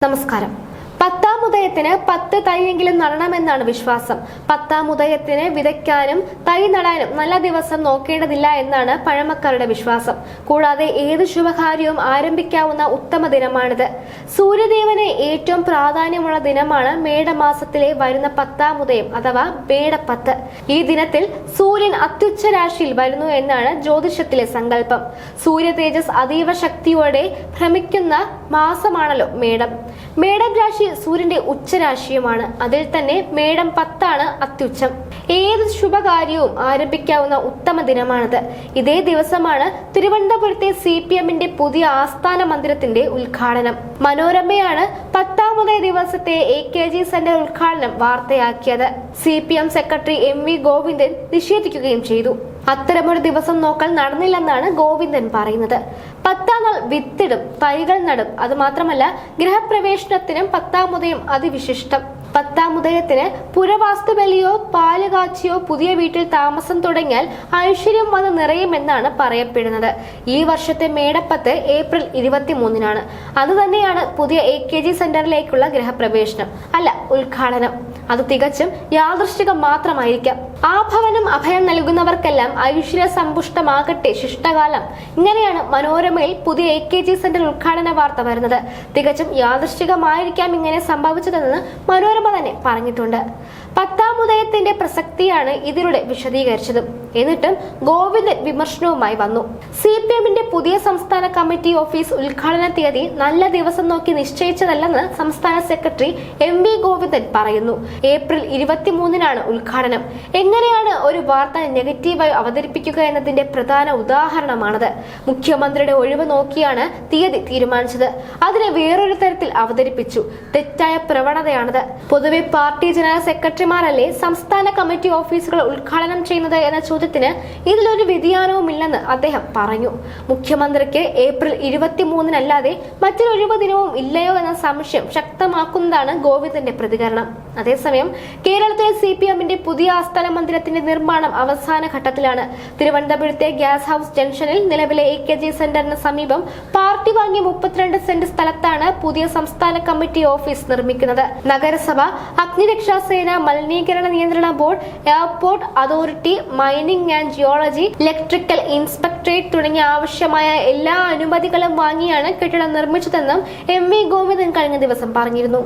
നമസ്കാരം പത്താം ഉദയത്തിന് പത്ത് തൈയെങ്കിലും നടണമെന്നാണ് വിശ്വാസം. പത്താം ഉദയത്തിന് വിതയ്ക്കാനും തൈ നടാനും നല്ല ദിവസം നോക്കേണ്ടതില്ല എന്നാണ് പഴമക്കാരുടെ വിശ്വാസം. കൂടാതെ ഏത് ശുഭകാര്യവും ആരംഭിക്കാവുന്ന ഉത്തമ ദിനമാണിത്. സൂര്യദേവന് ഏറ്റവും പ്രാധാന്യമുള്ള ദിനമാണ് മേടമാസത്തിലെ വരുന്ന പത്താം ഉദയം അഥവാ മേടപ്പത്ത്. ഈ ദിനത്തിൽ സൂര്യൻ അത്യുച്ച രാശിയിൽ വരുന്നു എന്നാണ് ജ്യോതിഷത്തിലെ സങ്കല്പം. സൂര്യ തേജസ് അതീവ ശക്തിയോടെ ഭ്രമിക്കുന്ന മാസമാണല്ലോ മേടം. മേടം രാശി സൂര്യന്റെ ഉച്ചരാശിയുമാണ്. അതിൽ തന്നെ മേടം പത്താണ് അത്യുച്ചം. ഏത് ശുഭകാര്യവും ആരംഭിക്കാവുന്ന ഉത്തമ ദിനമാണിത്. ഇതേ ദിവസമാണ് തിരുവനന്തപുരത്തെ സി പി എമ്മിന്റെ പുതിയ ആസ്ഥാന മന്ദിരത്തിന്റെ ഉദ്ഘാടനം. മനോരമയാണ് പത്താമതേ ദിവസത്തെ എ കെ ജി സെന്റർ ഉദ്ഘാടനം വാർത്തയാക്കിയത്. C P M secretary M V Govindan നിഷേധിക്കുകയും ചെയ്തു. അത്തരമൊരു ദിവസം നോക്കൽ നടന്നില്ലെന്നാണ് ഗോവിന്ദൻ പറയുന്നത്. പത്താം നാൾ വിത്തിടും തൈകൾ നടും. അത് മാത്രമല്ല ഗൃഹപ്രവേശനത്തിനും പത്താം ഉദയം അതിവിശിഷ്ടം. പത്താം ഉദയത്തിന് പുരവാസ്തു ബലിയോ പാൽ കാച്ചിയോ പുതിയ വീട്ടിൽ താമസം തുടങ്ങിയാൽ ഐശ്വര്യം വന്ന് നിറയുമെന്നാണ് പറയപ്പെടുന്നത്. ഈ വർഷത്തെ മേടപ്പത്ത് ഏപ്രിൽ ഇരുപത്തിമൂന്നിനാണ്. അത് തന്നെയാണ് പുതിയ എ കെ ജി സെന്ററിലേക്കുള്ള ഗൃഹപ്രവേശനം. അല്ല ഉദ്ഘാടനം. അത് തികച്ചും യാദൃശ്ചികം മാത്രമായിരിക്കാം. ആ ഭവനം അഭയം നൽകുന്നവർക്കെല്ലാം ഐശ്വര്യ സമ്പുഷ്ടമാകട്ടെ ശിഷ്ടകാലം. ഇങ്ങനെയാണ് മനോരമയിൽ പുതിയ എ കെ ജി സെന്റർ ഉദ്ഘാടന വാർത്ത വരുന്നത്. തികച്ചും യാദൃശ്ചികമായിരിക്കാം ഇങ്ങനെ സംഭവിച്ചതെന്ന് മനോരമ തന്നെ പറഞ്ഞിട്ടുണ്ട്. പത്താം ഉദയത്തിന്റെ പ്രസക്തിയാണ് ഇതിലൂടെ വിശദീകരിച്ചതും. എന്നിട്ടും ഗോവിന്ദൻ വിമർശനവുമായി വന്നു. സി പി എമ്മിന്റെ പുതിയ സംസ്ഥാന കമ്മിറ്റി ഓഫീസ് ഉദ്ഘാടന തീയതി നല്ല ദിവസം നോക്കി നിശ്ചയിച്ചതല്ലെന്ന് സംസ്ഥാന സെക്രട്ടറി എം വി ഗോവിന്ദൻ പറയുന്നു. ഏപ്രിൽ ഇരുപത്തിമൂന്നിനാണ് ഉദ്ഘാടനം. എങ്ങനെയാണ് ഒരു വാർത്ത നെഗറ്റീവായി അവതരിപ്പിക്കുക എന്നതിന്റെ പ്രധാന ഉദാഹരണമാണത്. മുഖ്യമന്ത്രിയുടെ ഒഴിവ് നോക്കിയാണ് തീയതി തീരുമാനിച്ചത്. അതിനെ വേറൊരു തരത്തിൽ അവതരിപ്പിച്ചു. തെറ്റായ പ്രവണതയാണത്. പൊതുവെ പാർട്ടി ജനറൽ സെക്രട്ടറിമാരല്ലേ സംസ്ഥാന കമ്മിറ്റി ഓഫീസുകൾ ഉദ്ഘാടനം ചെയ്യുന്നത് എന്ന ചോദ്യത്തിന് ഇതിലൊരു വ്യതിയാനവുമില്ലെന്ന് അദ്ദേഹം പറഞ്ഞു. മുഖ്യമന്ത്രിക്ക് ഏപ്രിൽ ഇരുപത്തിമൂന്നിനല്ലാതെ മറ്റൊരു ഒഴിവ് ദിനവും ഇല്ലയോ എന്ന സംശയം ശക്തമാക്കുന്നതാണ് ഗോവിന്ദന്റെ പ്രതികരണം. അതേസമയം കേരളത്തിലെ സി പി എമ്മിന്റെ പുതിയ ആസ്ഥാന മന്ദിരത്തിന്റെ നിർമ്മാണം അവസാന ഘട്ടത്തിലാണ്. തിരുവനന്തപുരത്തെ ഗ്യാസ് ഹൌസ് ജംഗ്ഷനിൽ നിലവിലെ എ കെ ജി സെന്ററിന് സമീപം പാർട്ടി വാങ്ങിയ മുപ്പത്തിരണ്ട് സെന്റ് സ്ഥലത്താണ് പുതിയ സംസ്ഥാന കമ്മിറ്റി ഓഫീസ് നിർമ്മിക്കുന്നത്. നഗരസഭ അഗ്നിരക്ഷാ സേന മലിനീകരണ നിയന്ത്രണ board airport authority mining and geology electrical inspectorate തുടങ്ങിയ ആവശ്യമായ എല്ലാ അനുമതികളും വാങ്ങിയാണ് കെട്ടിടം നിർമ്മിച്ചതെന്നും എം വി ഗോവിന്ദൻ കഴിഞ്ഞ ദിവസം പറഞ്ഞിരുന്നു.